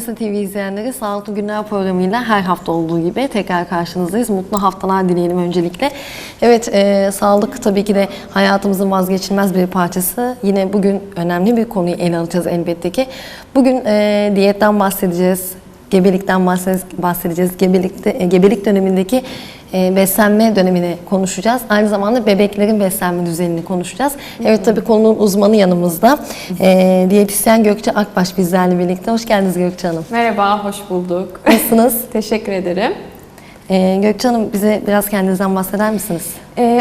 Manisa TV izleyenleri Sağlıklı Günler programıyla her hafta olduğu gibi tekrar karşınızdayız. Mutlu haftalar dileyelim öncelikle. Evet, e, sağlık tabii ki de hayatımızın vazgeçilmez bir parçası. Yine bugün önemli bir konuyu ele alacağız elbette ki. Bugün e, diyetten bahsedeceğiz, gebelikten bahsede- bahsedeceğiz. Gebelikte, e, gebelik dönemindeki e, beslenme dönemini konuşacağız. Aynı zamanda bebeklerin beslenme düzenini konuşacağız. Evet tabii konunun uzmanı yanımızda. E, diyetisyen Gökçe Akbaş bizlerle birlikte. Hoş geldiniz Gökçe Hanım. Merhaba, hoş bulduk. Nasılsınız? Teşekkür ederim. E, Gökçe Hanım bize biraz kendinizden bahseder misiniz?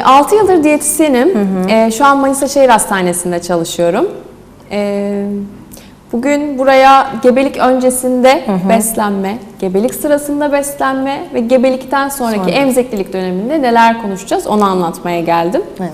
6 yıldır diyetisyenim. Ee, şu an Manisa Şehir Hastanesi'nde çalışıyorum. Ee, bugün buraya gebelik öncesinde beslenme, gebelik sırasında beslenme ve gebelikten sonraki Sonra. emziklilik döneminde neler konuşacağız onu anlatmaya geldim. Evet.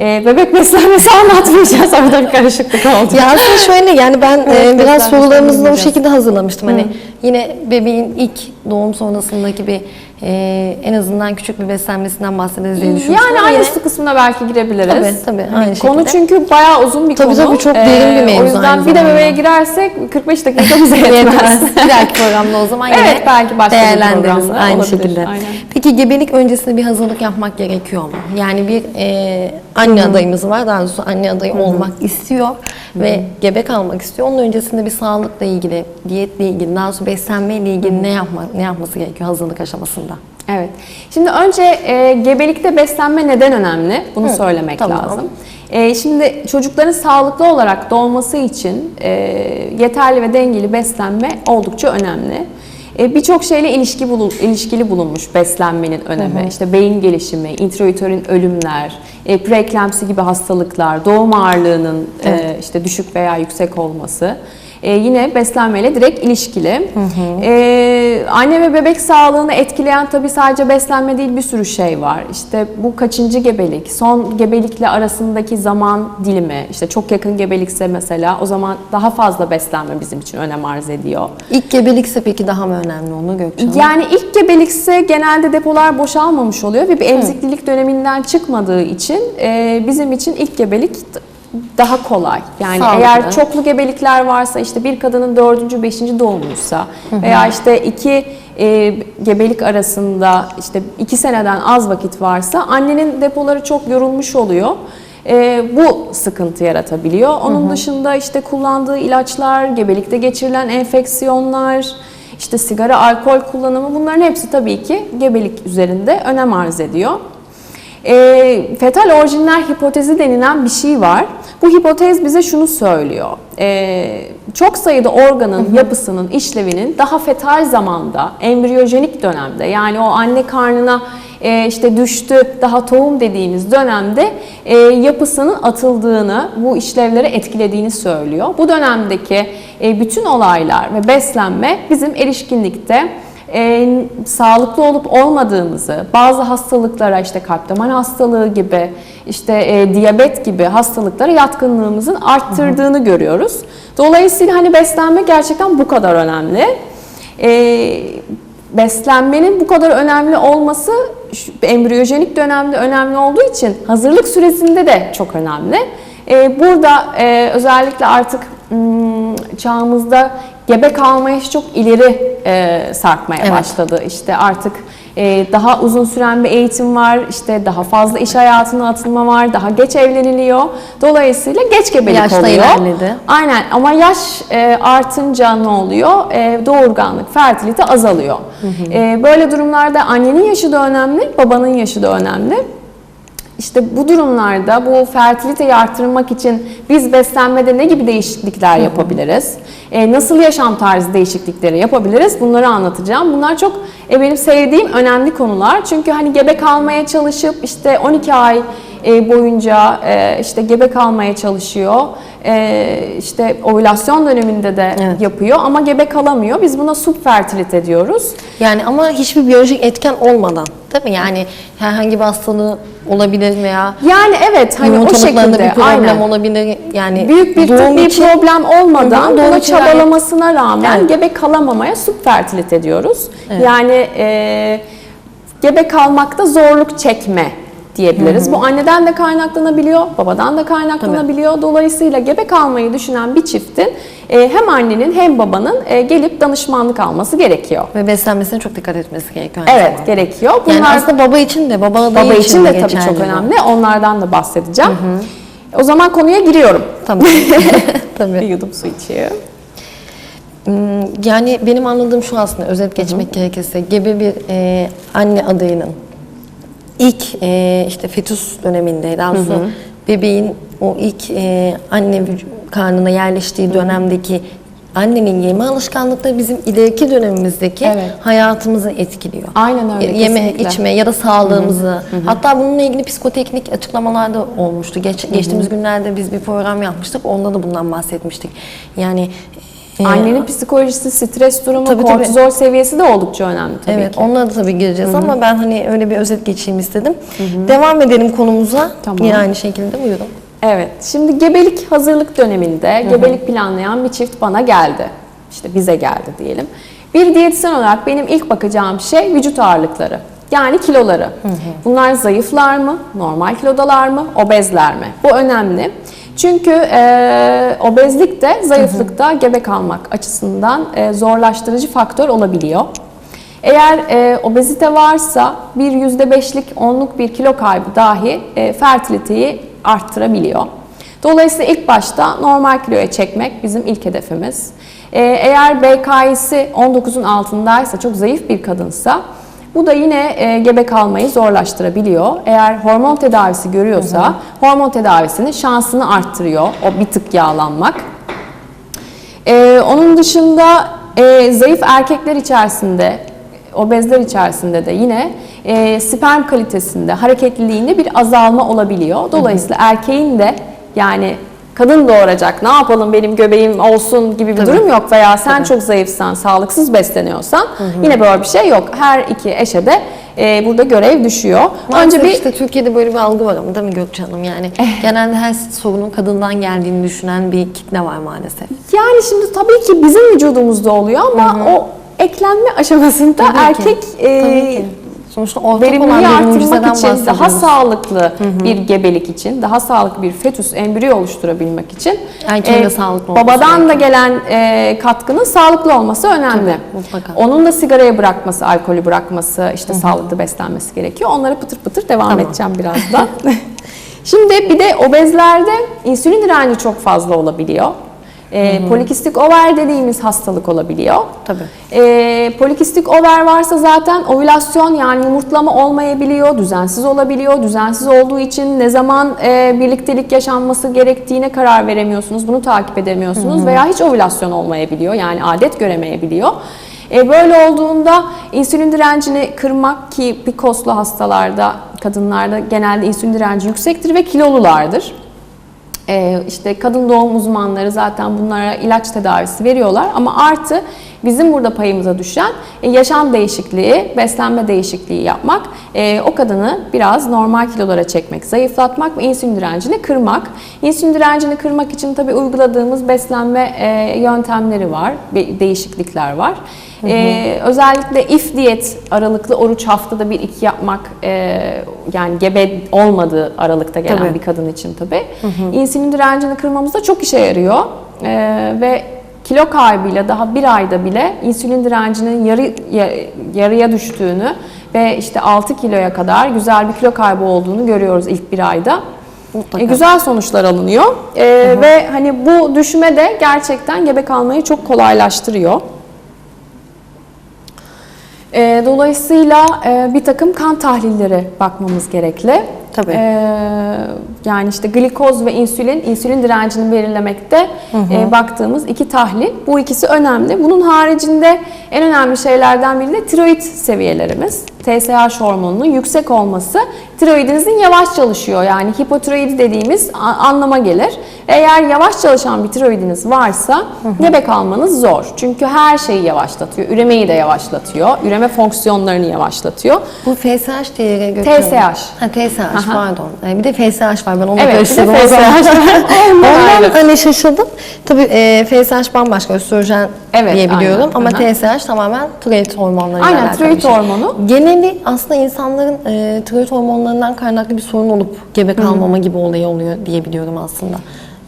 Ee, bebek beslenmesi anlatmayacağız. Orada bir karışıklık oldu. Ya aslında şöyle yani ben e, Evet, biraz beslenme sorularımızı da sormayacağız. şekilde hazırlamıştım. Hani yine bebeğin ilk doğum sonrasındaki bir e, en azından küçük bir beslenmesinden bahsederiz diye düşünmüştüm. Yani ama yine- aynısı kısmına belki girebiliriz. Tabii, tabii, Hani aynı Konu şekilde. çünkü bayağı uzun bir Tabii, konu. tabii, çok derin bir mevzu O yüzden aynı bir de bebeğe girersek 45 dakika bize yetmez. Bir dahaki programda o zaman yine Evet, belki başka bir değerlendiririz programda aynı olabilir, şekilde. aynen. Peki gebelik öncesinde bir hazırlık yapmak gerekiyor mu? Yani bir e, anne adayımız var, daha doğrusu anne adayı olmak istiyor ve gebe kalmak istiyor. Onun öncesinde bir sağlıkla ilgili, diyetle ilgili, daha doğrusu beslenmeyle ilgili ne yapmak, ne yapması gerekiyor hazırlık aşamasında? Evet. Şimdi önce e, gebelikte beslenme neden önemli? Bunu söylemek tamam. lazım. E, şimdi çocukların sağlıklı olarak doğması için e, yeterli ve dengeli beslenme oldukça önemli. E, Birçok şeyle ilişki bulun, ilişkili bulunmuş beslenmenin önemi. İşte beyin gelişimi, intrauterin ölümler, e, preeklemsi gibi hastalıklar, doğum ağırlığının e, işte düşük veya yüksek olması. E, yine beslenmeyle direkt ilişkili. E, anne ve bebek sağlığını etkileyen tabii sadece beslenme değil bir sürü şey var. İşte bu kaçıncı gebelik, son gebelikle arasındaki zaman dilimi, işte çok yakın gebelikse mesela o zaman daha fazla beslenme bizim için önem arz ediyor. İlk gebelikse peki daha mı önemli onu Gökçe Hanım? Yani ilk gebelikse genelde depolar boşalmamış oluyor ve bir emziklilik döneminden çıkmadığı için e, bizim için ilk gebelik daha kolay. Yani Sağlıklı. eğer çoklu gebelikler varsa işte bir kadının dördüncü, beşinci doğumuysa veya işte iki e, gebelik arasında işte iki seneden az vakit varsa annenin depoları çok yorulmuş oluyor. E, bu sıkıntı yaratabiliyor. Onun dışında işte kullandığı ilaçlar, gebelikte geçirilen enfeksiyonlar, işte sigara, alkol kullanımı bunların hepsi tabii ki gebelik üzerinde önem arz ediyor. E, fetal orijinler hipotezi denilen bir şey var. Bu hipotez bize şunu söylüyor. E, çok sayıda organın yapısının, işlevinin daha fetal zamanda, embriyojenik dönemde yani o anne karnına e, işte düştü, daha tohum dediğimiz dönemde e, yapısının atıldığını, bu işlevleri etkilediğini söylüyor. Bu dönemdeki e, bütün olaylar ve beslenme bizim erişkinlikte e, sağlıklı olup olmadığımızı, bazı hastalıklara işte kalp damar hastalığı gibi, işte e, diyabet gibi hastalıklara yatkınlığımızın arttırdığını görüyoruz. Dolayısıyla hani beslenme gerçekten bu kadar önemli. E, beslenmenin bu kadar önemli olması şu embriyojenik dönemde önemli olduğu için hazırlık süresinde de çok önemli. E, burada e, özellikle artık çağımızda gebe kalma yaşı çok ileri e, sarkmaya Evet. başladı. İşte artık e, daha uzun süren bir eğitim var, işte daha fazla iş hayatına atılma var, daha geç evleniliyor. Dolayısıyla geç gebelik Yaş da oluyor. ilerledi. Aynen ama yaş e, artınca ne oluyor? E, doğurganlık, fertilite azalıyor. E, böyle durumlarda annenin yaşı da önemli, babanın yaşı da önemli. İşte bu durumlarda bu fertiliteyi arttırmak için biz beslenmede ne gibi değişiklikler yapabiliriz? E, nasıl yaşam tarzı değişiklikleri yapabiliriz? Bunları anlatacağım. Bunlar çok e, benim sevdiğim önemli konular. Çünkü hani gebe kalmaya çalışıp işte 12 ay e, boyunca e, işte gebe kalmaya çalışıyor. E, işte ovülasyon döneminde de Evet. yapıyor ama gebe kalamıyor. Biz buna subfertilite diyoruz. Yani ama hiçbir biyolojik etken olmadan değil mi? Yani herhangi bir hastalığı olabilir veya Yani evet hani o şekilde bir problem aynen. olabilir. Yani Büyük bir doğum tıbbi için problem olmadan buna çabalamasına rağmen Evet. gebe kalamamaya subfertilite diyoruz. Evet. Yani e, gebe kalmakta zorluk çekme diyebiliriz. Bu anneden de kaynaklanabiliyor, babadan da kaynaklanabiliyor. Dolayısıyla gebe kalmayı düşünen bir çiftin e, hem annenin hem babanın e, gelip danışmanlık alması gerekiyor. Ve beslenmesine çok dikkat etmesi gerekiyor. Evet zamanda. gerekiyor. Yani Bunlar aslında baba için de, baba adayı baba için de tabii geçerli çok bu. önemli. Onlardan da bahsedeceğim. O zaman konuya giriyorum. Tabii. Tabii. Bir yudum su içiyorum. Hmm, Yani benim anladığım şu aslında özet geçmek gerekirse gebe bir e, anne adayının ilk e, işte fetüs döneminde daha sonra bebeğin o ilk e, anne karnına yerleştiği dönemdeki annenin yeme alışkanlıkları bizim ileriki dönemimizdeki Evet. hayatımızı etkiliyor. Aynen öyle, Yeme, kesinlikle. içme ya da sağlığımızı. Hatta bununla ilgili psikoteknik açıklamalar da olmuştu. Geç, geçtiğimiz günlerde biz bir program yapmıştık. Onda da bundan bahsetmiştik. Yani e, Annenin psikolojisi, stres durumu, Tabii, tabii. kortizol seviyesi de oldukça önemli tabii Evet, ki. onlara da tabii gireceğiz ama ben hani öyle bir özet geçeyim istedim. Devam edelim konumuza. Tamam. Yine aynı şekilde buyurun. Evet. Şimdi gebelik hazırlık döneminde gebelik planlayan bir çift bana geldi. İşte bize geldi diyelim. Bir diyetisyen olarak benim ilk bakacağım şey vücut ağırlıkları. Yani kiloları. Bunlar zayıflar mı? Normal kilodalar mı? Obezler mi? Bu önemli. Çünkü e, obezlik de zayıflıkta gebe kalmak açısından e, zorlaştırıcı faktör olabiliyor. Eğer e, obezite varsa bir yüzde beşlik, onluk bir kilo kaybı dahi e, fertiliteyi arttırabiliyor. Dolayısıyla ilk başta normal kiloya çekmek bizim ilk hedefimiz. E, eğer BK'si 19'un altındaysa, çok zayıf bir kadınsa bu da yine e, gebe kalmayı zorlaştırabiliyor. Eğer hormon tedavisi görüyorsa hormon tedavisinin şansını arttırıyor o bir tık yağlanmak. Ee, onun dışında e, zayıf erkekler içerisinde, obezler içerisinde de yine e, sperm kalitesinde, hareketliliğinde bir azalma olabiliyor. Dolayısıyla erkeğin de yani kadın doğuracak, ne yapalım benim göbeğim olsun gibi bir durum yok veya sen çok zayıfsan, sağlıksız besleniyorsan yine böyle bir şey yok. Her iki eşe de e, burada görev düşüyor. Önce Önce bir işte Türkiye'de böyle bir algı var ama değil mi Gökçe Hanım? Yani genelde her sorunun kadından geldiğini düşünen bir kitle var maalesef. Yani şimdi tabii ki bizim vücudumuzda oluyor ama o eklenme aşamasında Tabii ki. erkek e, Tabii ki. Sonuçta ortak olan verimliliği bir arttırmak mucizeden için, daha sağlıklı bir gebelik için, daha sağlıklı bir fetüs, embriyo oluşturabilmek için Erkeğin de sağlıklı olması babadan da gelen e, katkının sağlıklı olması önemli. Tabii, mutlaka. Onun da sigarayı bırakması, alkolü bırakması, işte sağlıklı beslenmesi gerekiyor. Onları pıtır pıtır devam Tamam. edeceğim birazdan. Şimdi bir de obezlerde insülin direnci çok fazla olabiliyor. E, polikistik over dediğimiz hastalık olabiliyor. Tabii. E, polikistik over varsa zaten ovülasyon yani yumurtlama olmayabiliyor, düzensiz olabiliyor. Düzensiz olduğu için ne zaman e, birliktelik yaşanması gerektiğine karar veremiyorsunuz, bunu takip edemiyorsunuz veya hiç ovülasyon olmayabiliyor yani adet göremeyebiliyor. E, böyle olduğunda insülin direncini kırmak ki PCOS'lu hastalarda, kadınlarda genelde insülin direnci yüksektir ve kilolulardır. Ee, işte kadın doğum uzmanları zaten bunlara ilaç tedavisi veriyorlar ama artı bizim burada payımıza düşen e, yaşam değişikliği, beslenme değişikliği yapmak, e, o kadını biraz normal kilolara çekmek, zayıflatmak ve insülin direncini kırmak. İnsülin direncini kırmak için tabii uyguladığımız beslenme e, yöntemleri var, değişiklikler var. E, özellikle if diyet aralıklı oruç haftada bir iki yapmak e, yani gebe olmadığı aralıkta gelen Tabii. bir kadın için tabii. İnsülin direncini kırmamızda çok işe yarıyor. Ee, ve kilo kaybıyla daha bir ayda bile insülin direncinin yarı, ya- yarıya düştüğünü ve işte 6 kiloya kadar güzel bir kilo kaybı olduğunu görüyoruz ilk bir ayda. Mutlaka. E, güzel sonuçlar alınıyor Ee, ve hani bu düşme de gerçekten gebe kalmayı çok kolaylaştırıyor. Ee, dolayısıyla e, bir takım kan tahlilleri bakmamız gerekli. Tabii. Ee, yani işte glikoz ve insülin, insülin direncini belirlemekte e, baktığımız iki tahlil. Bu ikisi önemli. Bunun haricinde en önemli şeylerden biri de tiroid seviyelerimiz. TSH hormonunun yüksek olması tiroidinizin yavaş çalışıyor. Yani hipotiroidi dediğimiz anlama gelir. Eğer yavaş çalışan bir tiroidiniz varsa gebe kalmanız zor. Çünkü her şeyi yavaşlatıyor. Üremeyi de yavaşlatıyor. Üreme fonksiyonlarını yavaşlatıyor. Bu FSH Gökçe Hanım. TSH. Ha TSH Aha. pardon. Ee, bir de FSH var ben onu Evet, bir de karıştırdım. o FSH zaman. var. Ondan hani şaşırdım. Tabii e, FSH bambaşka östrojen Evet, diye biliyorum aynen. ama Aha. TSH tamamen tiroid hormonlarıyla Aynen, alakalı tiroid bir şey. hormonu. Geneli aslında insanların e, tiroid hormonlarından kaynaklı bir sorun olup gebe kalmama gibi olayı oluyor diye biliyorum aslında.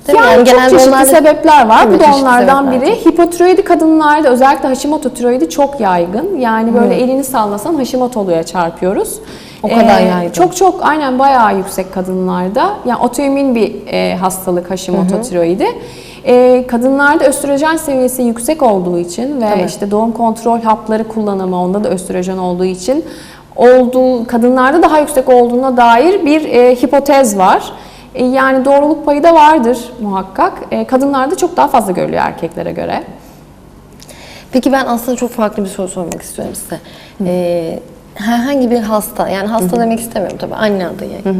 Değil? Yani, Yani çok çeşitli onlarda- sebepler var. Tabii, çeşitli onlardan biri. Hipotiroidi kadınlarda özellikle Hashimoto tiroidi çok yaygın. Yani böyle elini sallasan Hashimoto'luya çarpıyoruz. O kadar yaygın. Çok çok aynen bayağı yüksek kadınlarda. Yani otoimmün bir e, hastalık Hashimoto tiroidi. E, kadınlarda östrojen seviyesi yüksek olduğu için ve Tabii. işte doğum kontrol hapları kullanımı onda da östrojen olduğu için olduğu kadınlarda daha yüksek olduğuna dair bir e, hipotez var. E, yani doğruluk payı da vardır muhakkak. E, kadınlarda çok daha fazla görülüyor erkeklere göre. Peki ben aslında çok farklı bir soru sormak istiyorum size. Ee, herhangi bir hasta, yani hasta demek istemiyorum tabii, anne adayı.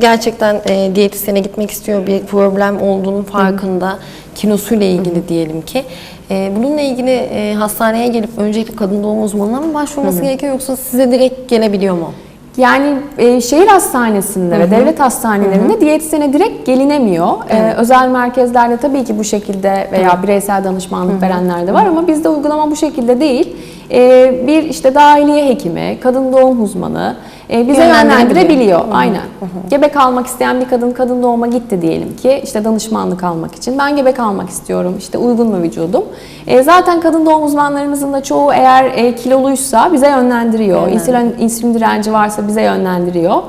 Gerçekten e, diyetisyene gitmek istiyor, bir problem olduğunun farkında, kilosuyla ilgili diyelim ki. E, bununla ilgili e, hastaneye gelip öncelikle kadın doğum uzmanına mı başvurması gerekiyor yoksa size direkt gelebiliyor mu? Yani e, şehir hastanesinde ve devlet hastanelerinde diyetisyene direkt gelinemiyor. E, özel merkezlerde tabii ki bu şekilde veya bireysel danışmanlık verenler de var ama bizde uygulama bu şekilde değil. E, bir işte dahiliye hekimi, kadın doğum uzmanı e, bize Yönlendirebiliyor. Aynen. Gebe kalmak isteyen bir kadın kadın doğuma gitti diyelim ki işte danışmanlık almak için. Ben gebe kalmak istiyorum. işte uygun mu vücudum? E, zaten kadın doğum uzmanlarımızın da çoğu eğer e, kiloluysa bize yönlendiriyor. İnsülin, insülin direnci varsa bize yönlendiriyor.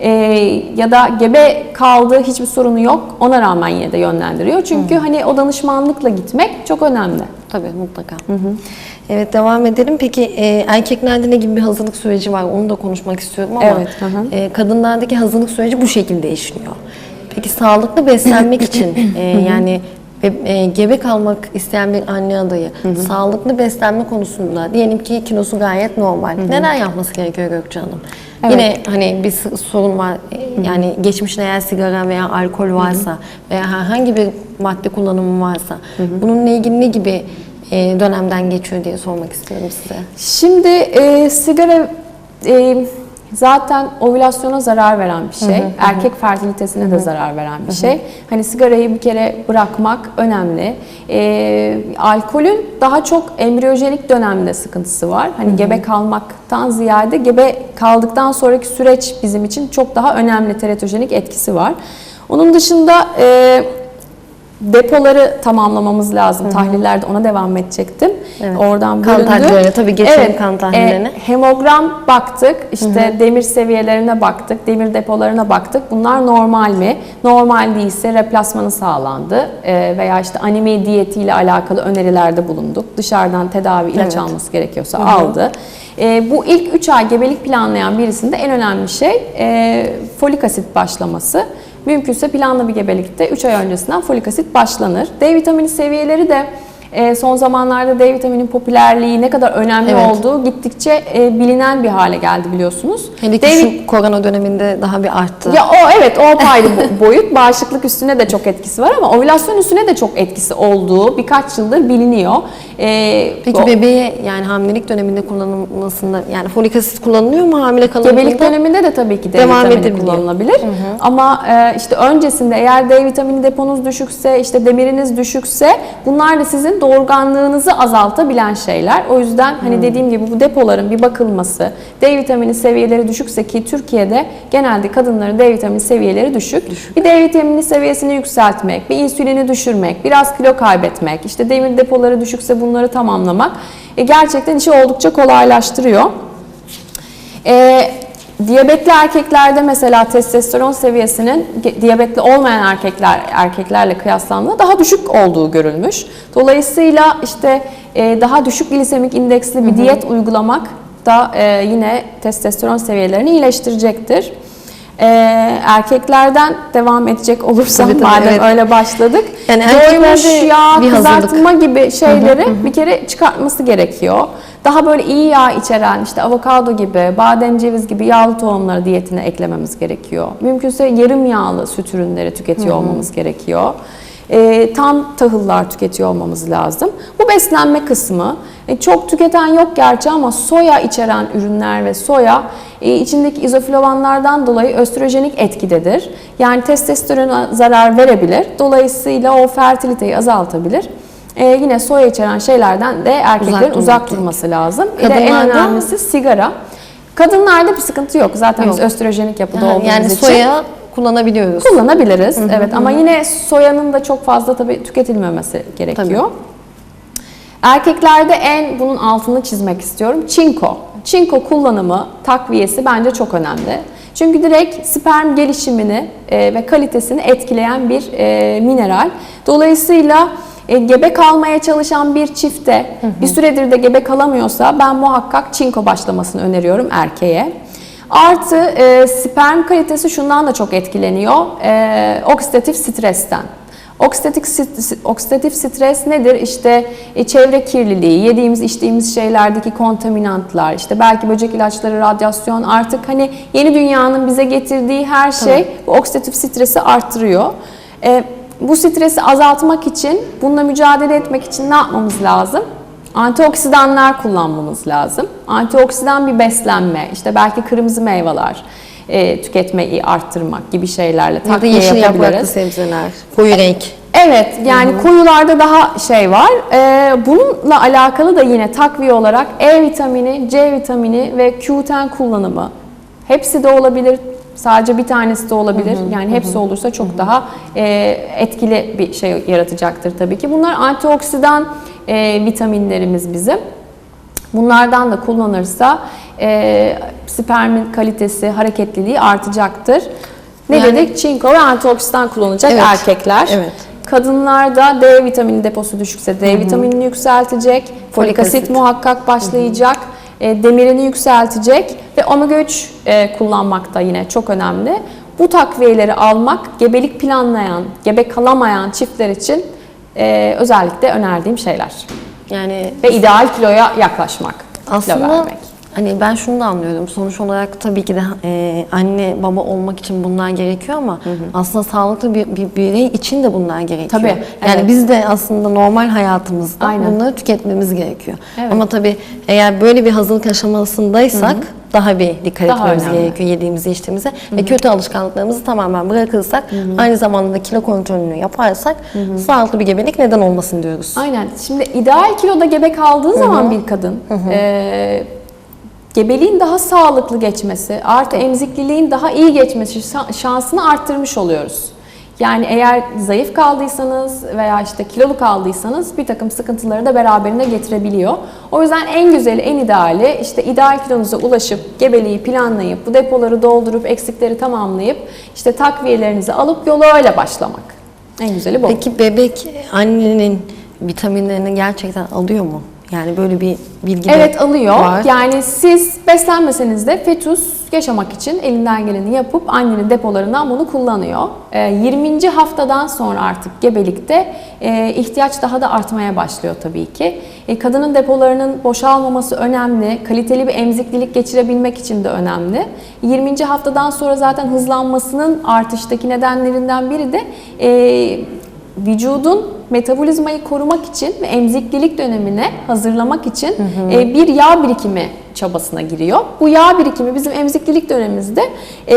E, ya da gebe kaldı hiçbir sorunu yok ona rağmen yine de yönlendiriyor. Çünkü hani o danışmanlıkla gitmek çok önemli. Tabii mutlaka. Evet devam edelim. Peki e, erkeklerde ne gibi bir hazırlık süreci var? Onu da konuşmak istiyorum ama Evet, hı hı. e, kadınlardaki hazırlık süreci bu şekilde işliyor. Peki sağlıklı beslenmek için e, yani ve, e, gebe kalmak isteyen bir anne adayı sağlıklı beslenme konusunda diyelim ki kilosu gayet normal. Neler yapması gerekiyor Gökçe Hanım? Evet. Yine hani bir sorun var. E, Yani geçmişte eğer sigara veya alkol varsa veya herhangi bir madde kullanımı varsa bununla ilgili ne gibi dönemden geçiyor diye sormak istiyorum size. Şimdi e, sigara e, zaten ovülasyona zarar veren bir şey. Erkek fertilitesine de zarar veren bir şey. Hani sigarayı bir kere bırakmak önemli. E, alkolün daha çok embriyojenik dönemde sıkıntısı var. Hani gebe kalmaktan ziyade gebe kaldıktan sonraki süreç bizim için çok daha önemli teratojenik etkisi var. Onun dışında e, depoları tamamlamamız lazım. Tahlillerde ona devam edecektim. Evet. Oradan Kan bölündü. tahlillerine, tabii geçelim kan tahlillerine. e, hemogram baktık, işte demir seviyelerine baktık, demir depolarına baktık. Bunlar normal mi? Normal değilse replasmanı sağlandı E, veya işte anemi diyetiyle alakalı önerilerde bulunduk. Dışarıdan tedavi ilaç Evet. alması gerekiyorsa aldı. E, bu ilk 3 ay gebelik planlayan birisinde en önemli şey e, folik asit başlaması. Mümkünse planlı bir gebelikte 3 ay öncesinden folik asit başlanır. D vitamini seviyeleri de e, son zamanlarda D vitaminin popülerliği ne kadar önemli Evet. olduğu gittikçe e, bilinen bir hale geldi biliyorsunuz. Hele ki D şu korona döneminde daha bir arttı. ya o evet o apayrı bo- boyut. Bağışıklık üstüne de çok etkisi var ama ovülasyon üstüne de çok etkisi olduğu birkaç yıldır biliniyor. Ee, Peki o- bebeğe yani hamilelik döneminde kullanılmasında yani folik asit kullanılıyor mu hamile kalındığında? Gebelik döneminde de tabii ki D Devam vitamini kullanılabilir. Ama e, işte öncesinde eğer D vitamini deponuz düşükse, işte demiriniz düşükse bunlar da sizin doğurganlığınızı azaltabilen şeyler. O yüzden hani dediğim gibi bu depoların bir bakılması, D vitamini seviyeleri düşükse ki Türkiye'de genelde kadınların D vitamini seviyeleri düşük. Bir D vitamini seviyesini yükseltmek, bir insülini düşürmek, biraz kilo kaybetmek, işte demir depoları düşükse bunları tamamlamak e, gerçekten işi oldukça kolaylaştırıyor. Ee, diyabetli erkeklerde mesela testosteron seviyesinin diyabetli olmayan erkekler erkeklerle kıyaslandığında daha düşük olduğu görülmüş. Dolayısıyla işte e, daha düşük glisemik indeksli bir diyet uygulamak da e, yine testosteron seviyelerini iyileştirecektir. Ee, erkeklerden devam edecek olursam Tabii, tabii, madem evet. öyle başladık. Yani doymuş yağ, kızartma gibi şeyleri bir kere çıkartması gerekiyor. Daha böyle iyi yağ içeren işte avokado gibi, badem ceviz gibi yağlı tohumları diyetine eklememiz gerekiyor. Mümkünse yarım yağlı süt ürünleri tüketiyor olmamız gerekiyor. Ee, tam tahıllar tüketiyor olmamız lazım. Bu beslenme kısmı. E, çok tüketen yok gerçi ama soya içeren ürünler ve soya e, içindeki izoflavanlardan dolayı östrojenik etkidedir. Yani testosterona zarar verebilir. Dolayısıyla o fertiliteyi azaltabilir. Ee, yine soya içeren şeylerden de erkeklerin Uzak uzak, durması lazım. Bir de en Kadınlarda- önemlisi sigara. Kadınlarda bir sıkıntı yok. Zaten biz Yok. östrojenik yapıda Yani, olduğumuz yani için. soya kullanabiliyoruz. kullanabiliriz. Evet ama yine soyanın da çok fazla tabii tüketilmemesi gerekiyor. Erkeklerde en bunun altını çizmek istiyorum. Çinko. Çinko kullanımı, takviyesi bence çok önemli. Çünkü direkt sperm gelişimini e, ve kalitesini etkileyen bir e, mineral. Dolayısıyla e, gebe kalmaya çalışan bir çifte bir süredir de gebe kalamıyorsa ben muhakkak çinko başlamasını öneriyorum erkeğe. Artı e, sperm kalitesi şundan da çok etkileniyor. E, oksidatif stresten. Oksidatif, oksidatif stres nedir? İşte e, çevre kirliliği, yediğimiz içtiğimiz şeylerdeki kontaminantlar, işte belki böcek ilaçları, radyasyon artık hani yeni dünyanın bize getirdiği her şey bu oksidatif stresi arttırıyor. E, bu stresi azaltmak için, bununla mücadele etmek için ne yapmamız lazım? Antioksidanlar kullanmamız lazım. Antioksidan bir beslenme, işte belki kırmızı meyveler e, tüketmeyi arttırmak gibi şeylerle Ya da takviye yeşil yapraklı yapabiliriz. sebzeler, koyu renk. Evet yani koyularda daha şey var. Ee, bununla alakalı da yine takviye olarak E vitamini, C vitamini ve Q10 kullanımı. Hepsi de olabilir. Sadece bir tanesi de olabilir. yani hepsi olursa çok daha e, etkili bir şey yaratacaktır tabii ki. Bunlar antioksidan e, vitaminlerimiz bizim. Bunlardan da kullanırsa e, spermin kalitesi, hareketliliği artacaktır. Ne Yani- dedik? Çinko ve antioksidan kullanacak Evet, erkekler. evet. Kadınlarda D vitamini deposu düşükse D vitaminini yükseltecek, folik asit, muhakkak başlayacak, e, demirini yükseltecek ve omega 3 e, kullanmak da yine çok önemli. Bu takviyeleri almak gebelik planlayan, gebe kalamayan çiftler için e, özellikle önerdiğim şeyler. Yani Ve ideal kiloya yaklaşmak. kilo aslında vermek. Hani ben şunu da anlıyorum. Sonuç olarak tabii ki de e, anne baba olmak için bunlar gerekiyor ama aslında sağlıklı bir, bir birey için de bunlar gerekiyor. Tabii, Yani evet. biz de aslında normal hayatımızda Aynen. bunları tüketmemiz gerekiyor. Evet. Ama tabii eğer böyle bir hazırlık aşamasındaysak daha bir dikkat Daha etmemiz önemli. gerekiyor yediğimizi içtiğimize ve kötü alışkanlıklarımızı tamamen bırakırsak aynı zamanda da kilo kontrolünü yaparsak sağlıklı bir gebelik neden olmasın diyoruz. Aynen. Şimdi ideal kiloda gebe kaldığı zaman bir kadın e, gebeliğin daha sağlıklı geçmesi, artı emzikliliğin daha iyi geçmesi şa- şansını arttırmış oluyoruz. Yani eğer zayıf kaldıysanız veya işte kilolu kaldıysanız bir takım sıkıntıları da beraberinde getirebiliyor. O yüzden en güzeli, en ideali işte ideal kilonuza ulaşıp gebeliği planlayıp bu depoları doldurup eksikleri tamamlayıp işte takviyelerinizi alıp yola öyle başlamak. En güzeli bu. Peki bebek annenin vitaminlerini gerçekten alıyor mu? Yani böyle bir bilgi de Evet alıyor. var. Yani siz beslenmeseniz de fetüs yaşamak için elinden geleni yapıp annenin depolarından bunu kullanıyor. Ee, 20. haftadan sonra artık gebelikte e, ihtiyaç daha da artmaya başlıyor tabii ki. E, kadının depolarının boşalmaması önemli. Kaliteli bir emziklilik geçirebilmek için de önemli. 20. haftadan sonra zaten hızlanmasının artıştaki nedenlerinden biri de e, vücudun metabolizmayı korumak için ve emziklilik dönemine hazırlamak için e, bir yağ birikimi çabasına giriyor. Bu yağ birikimi bizim emziklilik dönemimizde e,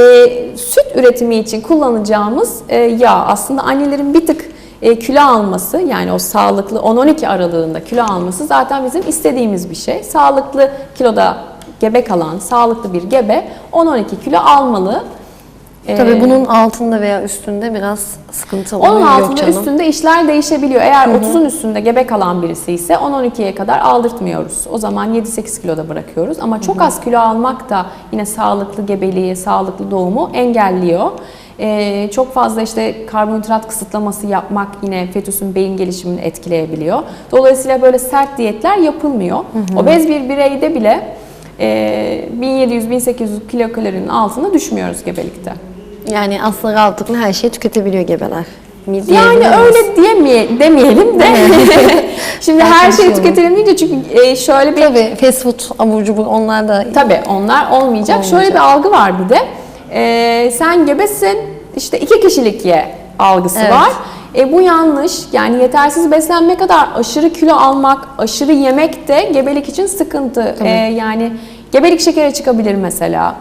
süt üretimi için kullanacağımız e, yağ. Aslında annelerin bir tık e, kilo alması yani o sağlıklı 10-12 aralığında kilo alması zaten bizim istediğimiz bir şey. Sağlıklı kiloda gebe kalan, sağlıklı bir gebe 10-12 kilo almalı. Tabii Ee, bunun altında veya üstünde biraz sıkıntı oluyor. Onun Yok altında canım. üstünde işler değişebiliyor. Eğer 30'un üstünde gebe kalan birisi ise 10-12'ye kadar aldırtmıyoruz. O zaman 7-8 kiloda bırakıyoruz. Ama çok az kilo almak da yine sağlıklı gebeliği, sağlıklı doğumu engelliyor. Ee, çok fazla işte karbonhidrat kısıtlaması yapmak yine fetüsün beyin gelişimini etkileyebiliyor. Dolayısıyla böyle sert diyetler yapılmıyor. Obez bir bireyde bile e, 1700-1800 kilokalorinin altına düşmüyoruz gebelikte. Yani aslında rahatlıkla her şeyi tüketebiliyor gebeler. Mi Yani öyle diyemeye, demeyelim de. Şimdi her şeyi tüketelim deyince çünkü e, şöyle bir Tabii fast food, abur cubur onlar da tabii onlar olmayacak. Şöyle bir algı var bir de. E, sen gebesin işte iki kişilik ye algısı Evet. var. E, bu yanlış. Yani yetersiz beslenme kadar aşırı kilo almak, aşırı yemek de gebelik için sıkıntı. E, yani gebelik şekeri çıkabilir mesela.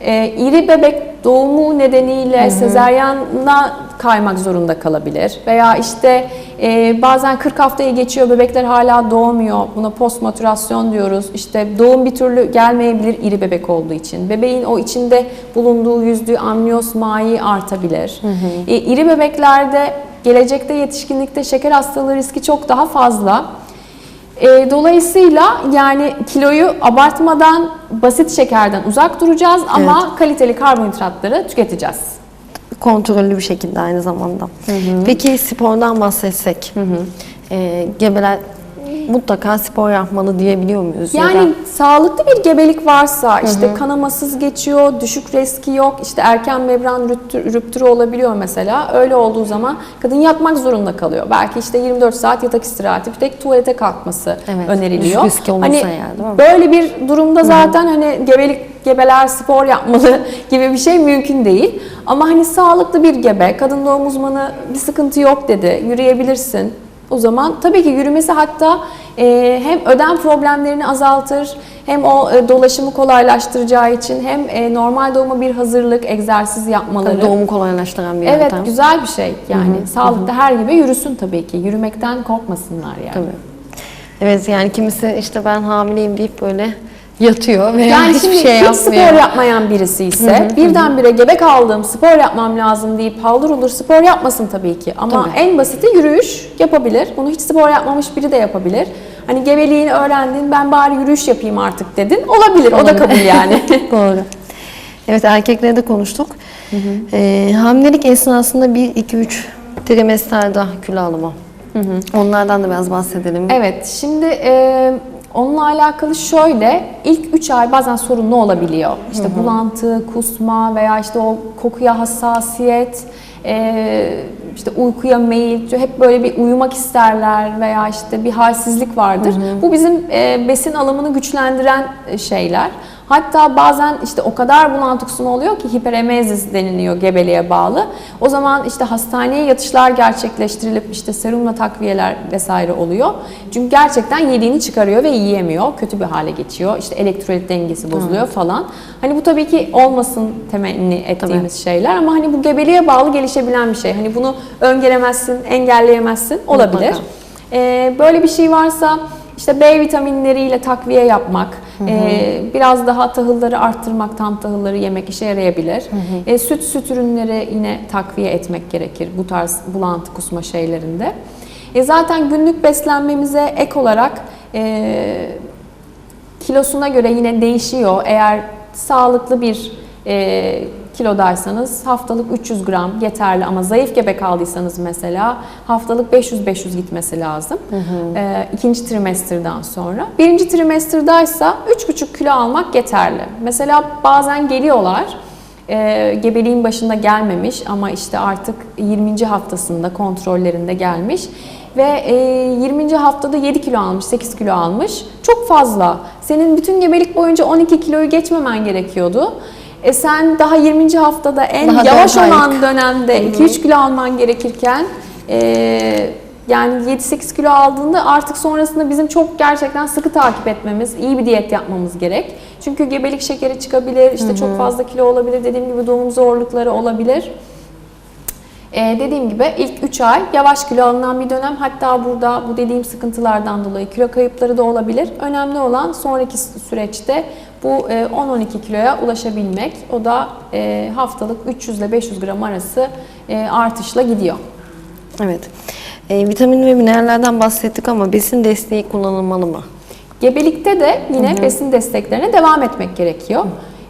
E, iri bebek doğumu nedeniyle sezaryenla kaymak zorunda kalabilir. Veya işte e, bazen 40 haftayı geçiyor bebekler hala doğmuyor. Buna postmatürasyon diyoruz. İşte doğum bir türlü gelmeyebilir iri bebek olduğu için. Bebeğin o içinde bulunduğu yüzdüğü amniyos mayi artabilir. E, iri bebeklerde gelecekte yetişkinlikte şeker hastalığı riski çok daha fazla. E, dolayısıyla yani kiloyu abartmadan basit şekerden uzak duracağız ama kaliteli karbonhidratları tüketeceğiz. Kontrollü bir şekilde aynı zamanda. Peki spordan bahsetsek. Ee, gebeler mutlaka spor yapmalı diyebiliyor muyuz? Ya Yani da- sağlıklı bir gebelik varsa işte kanamasız geçiyor, düşük riski yok, işte erken membran rüptür- rüptürü olabiliyor mesela. Öyle olduğu zaman kadın yatmak zorunda kalıyor. Belki işte 24 saat yatak istirahati, bir tek tuvalete kalkması Evet, öneriliyor. düşük riski hani mi? böyle bir durumda zaten hani gebelik gebeler spor yapmalı gibi bir şey mümkün değil. Ama hani sağlıklı bir gebe, kadın doğum uzmanı bir sıkıntı yok dedi, yürüyebilirsin. O zaman tabii ki yürümesi hatta e, hem ödem problemlerini azaltır, hem o e, dolaşımı kolaylaştıracağı için hem e, normal doğuma bir hazırlık, egzersiz yapmaları. doğumu kolaylaştıran bir Evet, yöntem. güzel bir şey. Yani sağlıkta her gibi yürüsün tabii ki. Yürümekten korkmasınlar yani. Tabii. Evet yani kimisi işte ben hamileyim deyip böyle yatıyor veya Yani hiçbir şimdi şey hiç yapmıyor. spor yapmayan birisi ise birdenbire gebe kaldım, spor yapmam lazım deyip haldır olur spor yapmasın tabii ki. Ama Tabii. en basiti yürüyüş yapabilir. Bunu hiç spor yapmamış biri de yapabilir. Hani gebeliğini öğrendin, ben bari yürüyüş yapayım artık dedin. Olabilir, o da kabul yani. Doğru. Evet erkekleri de konuştuk. Ee, hamilelik esnasında 1, 2, 3 trimesterde kilo alımı. Onlardan da biraz bahsedelim. Evet, şimdi e, onunla alakalı şöyle, ilk 3 ay bazen sorunlu olabiliyor. İşte bulantı, kusma veya işte o kokuya hassasiyet, e, işte uykuya meyil, hep böyle bir uyumak isterler veya işte bir halsizlik vardır. Bu bizim e, besin alımını güçlendiren şeyler. Hatta bazen işte o kadar kusma oluyor ki hiperemezis deniliyor gebeliğe bağlı. O zaman işte hastaneye yatışlar gerçekleştirilip işte serumla takviyeler vesaire oluyor. Çünkü gerçekten yediğini çıkarıyor ve yiyemiyor. Kötü bir hale geçiyor. İşte elektrolit dengesi bozuluyor falan. Hani bu tabii ki olmasın temenni ettiğimiz şeyler ama hani bu gebeliğe bağlı gelişebilen bir şey. Hani bunu öngöremezsin, engelleyemezsin. Olabilir. Mutlaka. Ee, böyle bir şey varsa işte B vitaminleriyle takviye yapmak, e, biraz daha tahılları arttırmak, tam tahılları yemek işe yarayabilir. E, süt, süt ürünleri yine takviye etmek gerekir bu tarz bulantı kusma şeylerinde. E, zaten günlük beslenmemize ek olarak e, kilosuna göre yine değişiyor. Eğer sağlıklı bir e, kilodaysanız haftalık 300 gram yeterli ama zayıf gebe kaldıysanız mesela haftalık 500-500 gitmesi lazım. E, ikinci trimesterden sonra. Birinci trimesterdaysa 3,5 kilo almak yeterli. Mesela bazen geliyorlar e, gebeliğin başında gelmemiş ama işte artık 20. haftasında kontrollerinde gelmiş ve e, 20. haftada 7 kilo almış, 8 kilo almış. Çok fazla. Senin bütün gebelik boyunca 12 kiloyu geçmemen gerekiyordu. E sen daha 20. haftada en Daha yavaş olan dönemde 2-3 kilo alman gerekirken e, yani 7-8 kilo aldığında artık sonrasında bizim çok gerçekten sıkı takip etmemiz, iyi bir diyet yapmamız gerek. Çünkü gebelik şekeri çıkabilir, işte çok fazla kilo olabilir, dediğim gibi doğum zorlukları olabilir. Ee, dediğim gibi ilk 3 ay yavaş kilo alınan bir dönem. Hatta burada bu dediğim sıkıntılardan dolayı kilo kayıpları da olabilir. Önemli olan sonraki süreçte bu e, 10-12 kiloya ulaşabilmek. O da e, haftalık 300 ile 500 gram arası e, artışla gidiyor. Evet. Ee, vitamin ve minerallerden bahsettik ama besin desteği kullanılmalı mı? Gebelikte de yine besin desteklerine devam etmek gerekiyor.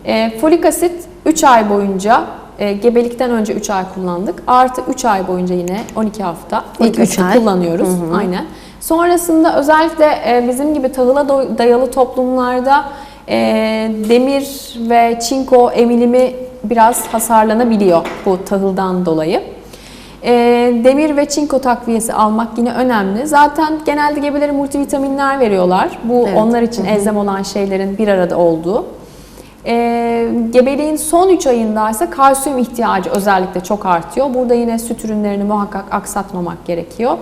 E, folik asit 3 ay boyunca e, gebelikten önce 3 ay kullandık. Artı 3 ay boyunca yine 12 hafta folik İlk üç asit ay. kullanıyoruz. Aynen. Sonrasında özellikle e, bizim gibi tahıla dayalı toplumlarda e, demir ve çinko emilimi biraz hasarlanabiliyor bu tahıldan dolayı. E, demir ve çinko takviyesi almak yine önemli. Zaten genelde gebelere multivitaminler veriyorlar. Bu Evet. onlar için elzem olan şeylerin bir arada olduğu. E, gebeliğin son 3 ayında ise kalsiyum ihtiyacı özellikle çok artıyor. Burada yine süt ürünlerini muhakkak aksatmamak gerekiyor.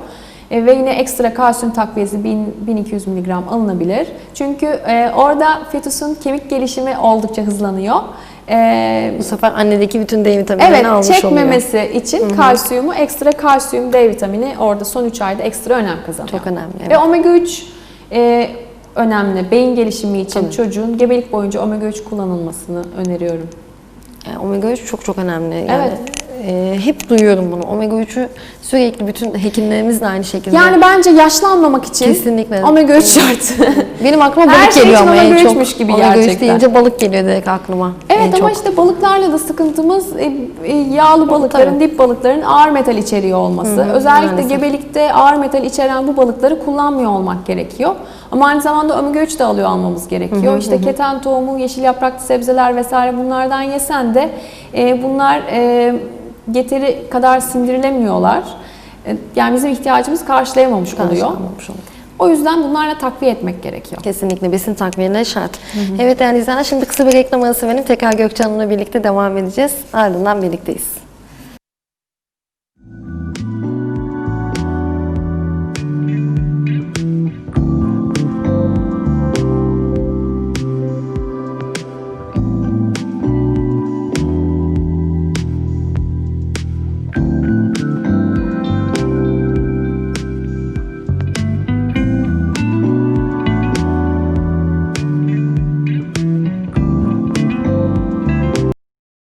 E, ve yine ekstra kalsiyum takviyesi 1000 1200 mg alınabilir. Çünkü e, orada fetüsün kemik gelişimi oldukça hızlanıyor. Ee, Bu sefer annedeki bütün D vitaminlerini Evet, almış oluyor. çekmemesi için kalsiyumu, ekstra kalsiyum, D vitamini orada son 3 ayda ekstra önem kazanıyor. Çok önemli, evet. Ve omega 3 e, önemli. Beyin gelişimi için çocuğun gebelik boyunca omega 3 kullanılmasını öneriyorum. Yani omega 3 çok çok önemli. Yani, Evet. E, hep duyuyorum bunu. Omega 3'ü sürekli bütün hekimlerimiz de aynı şekilde. Yani bence yaşlanmamak için Kesinlikle. omega 3 şart. Benim aklıma Her balık şey geliyor için ama en omega çok. gibi omega 3 gerçekten. deyince balık geliyor direkt aklıma. Evet ama çok. işte balıklarla da sıkıntımız e, e, yağlı balıkların, Tabii. dip balıkların ağır metal içeriği olması. Özellikle maalesef. gebelikte ağır metal içeren bu balıkları kullanmıyor olmak gerekiyor. Ama aynı zamanda omega 3 de alıyor almamız gerekiyor. işte keten tohumu, yeşil yapraklı sebzeler vesaire bunlardan yesen de e, bunlar e, yeteri kadar sindirilemiyorlar. E, yani bizim ihtiyacımız karşılayamamış oluyor. Karşılanmamış oluyor. O yüzden bunlarla takviye etmek gerekiyor. Kesinlikle besin takviyeleri şart. Evet değerli izleyenler şimdi kısa bir reklam arası verin. Tekrar Gökçe Hanım'la birlikte devam edeceğiz. Ardından birlikteyiz.